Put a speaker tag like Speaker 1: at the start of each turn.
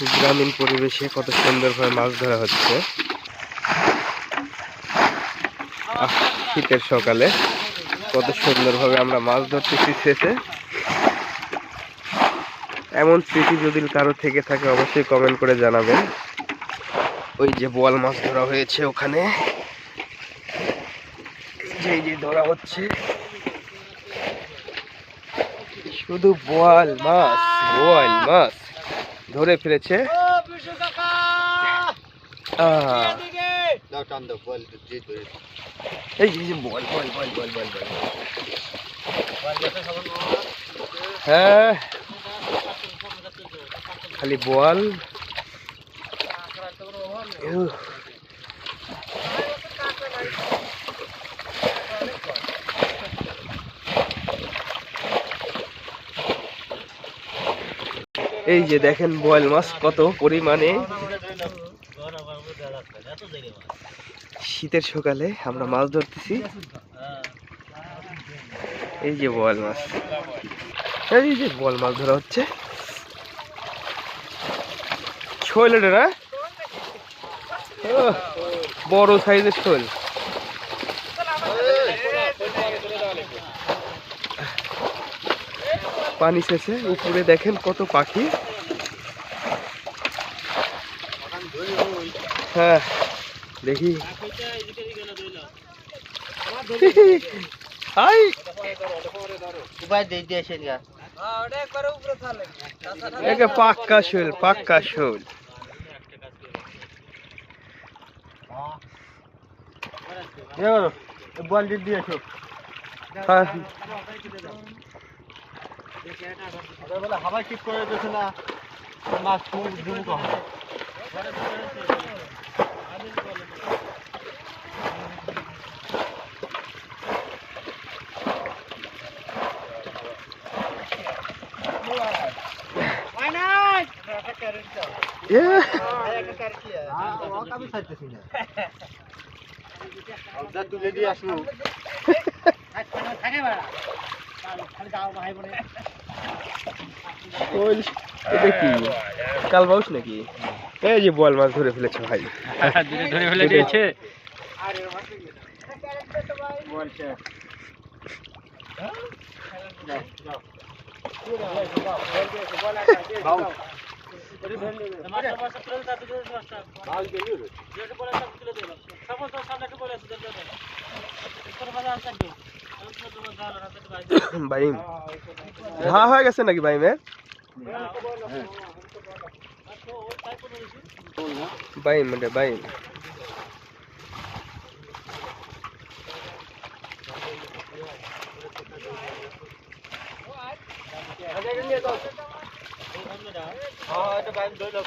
Speaker 1: গ্রামীণ পরিবেশে কত সুন্দরভাবে মাছ ধরা হচ্ছে। শীতের সকালে কত সুন্দরভাবে আমরা মাছ ধরতেছি শেষে। এমন স্মৃতি যদি কারও থেকে থাকে, অবশ্যই কমেন্ট করে জানাবেন। ওই যে বোয়াল মাছ ধরা হয়েছে ওখানে। যে যে ধরা হচ্ছে। শুধু বোয়াল মাছ বোয়াল মাছ। ধরে ফেলেছে। আহ,
Speaker 2: দাও টান দাও বল
Speaker 1: এই যে বল বল বল বোয়াল বোয়াল হ্যাঁ। খালি বোয়াল এই যে দেখেন বোয়াল মাছ কত পরিমাণে। শীতের সকালে আমরা মাছ ধরতেছি। এই যে বোয়াল মাছ। এই যে বোয়াল মাছ ধরা হচ্ছে। শোল এটা না? বড় সাইজের শোল। পানি শেষে উপরে দেখেন কত পাখি। হ্যাঁ দেখি। পাক্কা শোল পাক্কা শোল।
Speaker 2: বল দিয়ে দিয়েছ
Speaker 1: হ্যাঁ।
Speaker 2: হাওয়া ঠিক করে দিয়েছে না মাছ খুব জুম কম তুলে দিয়ে আসব
Speaker 1: শোল এটা কি? কাল বাউস নাকি? এই যে বল মাছ ধরে ফেলেছে ভাই।
Speaker 3: ধরে ফেলে দিয়েছে।
Speaker 1: भाई। हाँ हाँ कैसे ना कि भाई मैं? भाई मेरे भाई। हाँ तो भाई दो लोग।